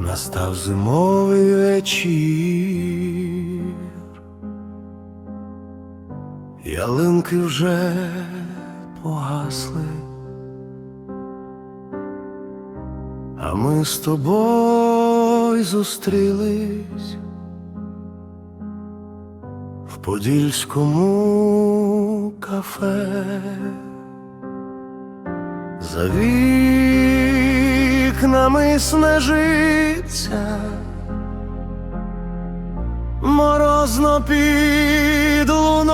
Настав зимовий вечір, ялинки вже погасли, а ми з тобою зустрілись в подільському кафе. За вікнами снежиться, морозно під луною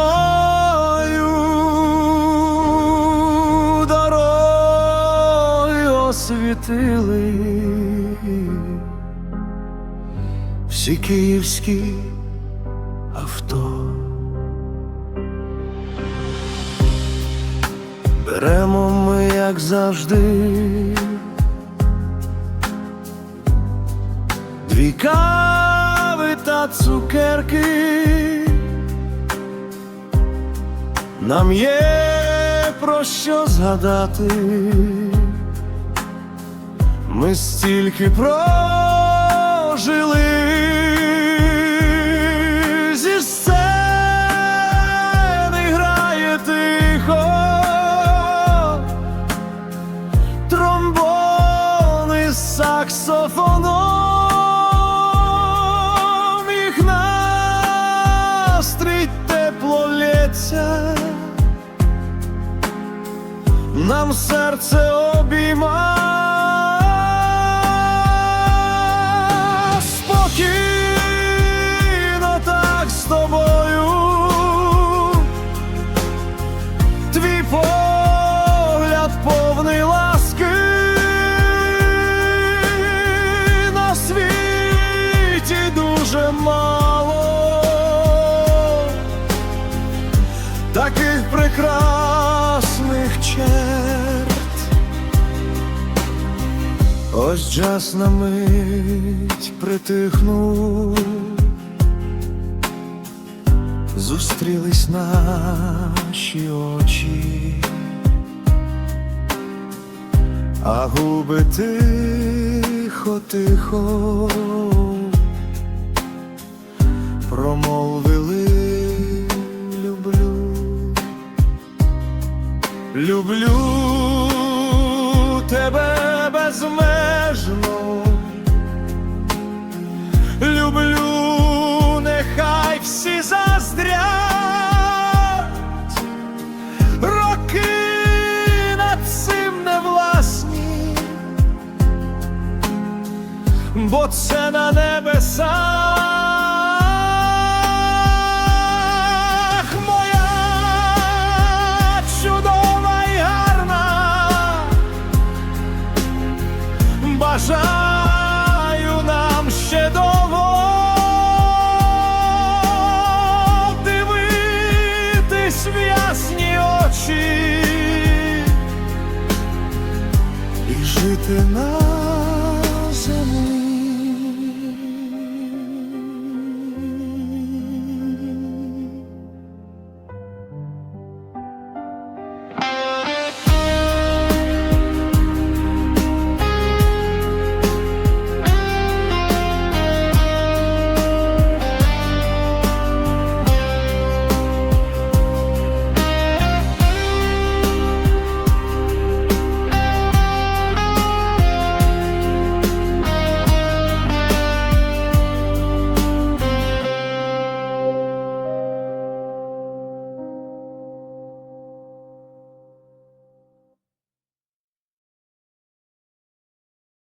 дороги освітили всі київські авто. Беремо ми, як завжди, дві кави та цукерки. Нам є про що згадати. Ми стільки прожили зі сцени грає тихо, тромбони з тепло нам серце обійма. Спокійно так з тобою, твій погляд повний ласки на світі дуже мало прекрасних черт. Ось час на мить притихнув, зустрілись наші очі, а губи тихо, тихо промовили Люблю тебе безмежно, люблю, нехай всі заздрять, роки над цим не власні, бо це на небесах бажаю нам ще довго дивитись в ясні очі і жити на землі.